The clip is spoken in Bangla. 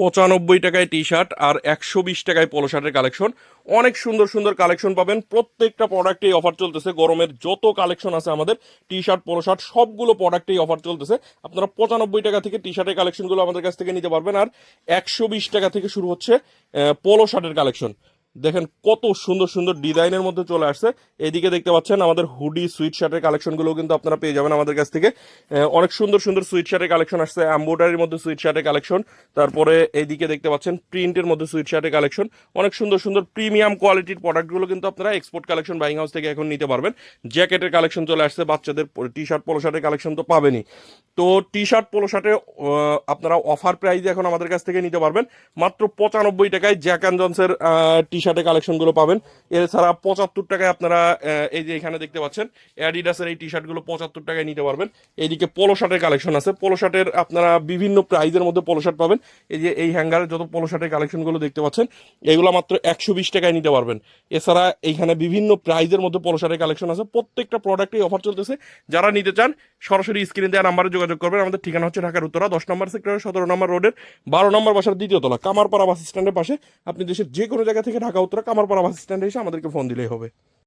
পঁচানব্বই টাকায় টি শার্ট আর একশো বিশ টাকায় পলো শার্টের কালেকশন অনেক সুন্দর সুন্দর কালেকশন পাবেন। প্রত্যেকটা প্রোডাক্টেই অফার চলতেছে। গরমের যত কালেকশন আছে আমাদের টি শার্ট পলো শার্ট সবগুলো প্রোডাক্টেই অফার চলতেছে। আপনারা পঁচানব্বই টাকা থেকে টি শার্টের কালেকশনগুলো আমাদের কাছ থেকে নিতে পারবেন। আর একশো বিশ টাকা থেকে শুরু হচ্ছে পলো শার্টের কালেকশন দেখেন কত সুন্দর সুন্দর ডিজাইনের মধ্যে চলে আসছে। এদিকে দেখতে পাচ্ছেন আমাদের হুডি সুইট শার্টের কালেকশনগুলো কিন্তু আপনারা পেয়ে যাবেন আমাদের কাছ থেকে। অনেক সুন্দর সুন্দর সুইট শার্টের কালেকশন আসছে, এম্ব্রয়ডারির মধ্যে সুইট শার্টের কালেকশন। তারপরে এইদিকে দেখতে পাচ্ছেন প্রিন্টের মধ্যে সুইট শার্টের কালেকশন। অনেক সুন্দর সুন্দর প্রিমিয়াম কোয়ালিটির প্রোডাক্টগুলো কিন্তু আপনারা এক্সপোর্ট কালেকশন বাইং হাউস থেকে এখন নিতে পারবেন। জ্যাকেটের কালেকশন চলে আসছে, বাচ্চাদের টি শার্ট পোলো শার্টের কালেকশন তো পাবেনই। তো টি শার্ট পোলো শার্টে আপনারা অফার প্রাইজে এখন আমাদের কাছ থেকে নিতে পারবেন। মাত্র পঁচানব্বই টাকায় জ্যাক অ্যান্ড জনসের টি শার্টের কালেকশনগুলো পাবেন। এছাড়া পঁচাত্তর টাকায় আপনারা এই যে এখানে দেখতে পাচ্ছেন অ্যাডিডাসের এই টি শার্টগুলো পঁচাত্তর টাকায় নিতে পারবেন। এইদিকে পোলো শার্টের কালেকশন আছে। পোলো শার্টের আপনারা বিভিন্ন প্রাইজের মধ্যে পোলো শার্ট পাবেন। এই যে এই হ্যাঙ্গারে যত পোলো শার্টের কালেকশনগুলো দেখতে পাচ্ছেন, এগুলো মাত্র একশো বিশ টাকায় নিতে পারবেন। এছাড়া এইখানে বিভিন্ন প্রাইজের মধ্যে পোলো শার্টের কালেকশন আছে। প্রত্যেকটা প্রোডাক্টেই অফার চলতেছে। যারা নিতে চান, সরাসরি স্ক্রিনে দেওয়া নাম্বারে যোগাযোগ করবেন। আমাদের ঠিকানা হচ্ছে ঢাকার উত্তরা, দশ নম্বর সেক্টরের সতেরো নম্বর রোডের, বারো নম্বর বাসার দ্বিতীয় তলা, কামারপাড়া বাস স্ট্যান্ডের পাশে। আপনি দেশের যে কোনো জায়গা থেকে ঢাকা, উত্তরা, কামারপাড়া বাস স্ট্যান্ডে এসে আমাদেরকে ফোন দিলেই হবে।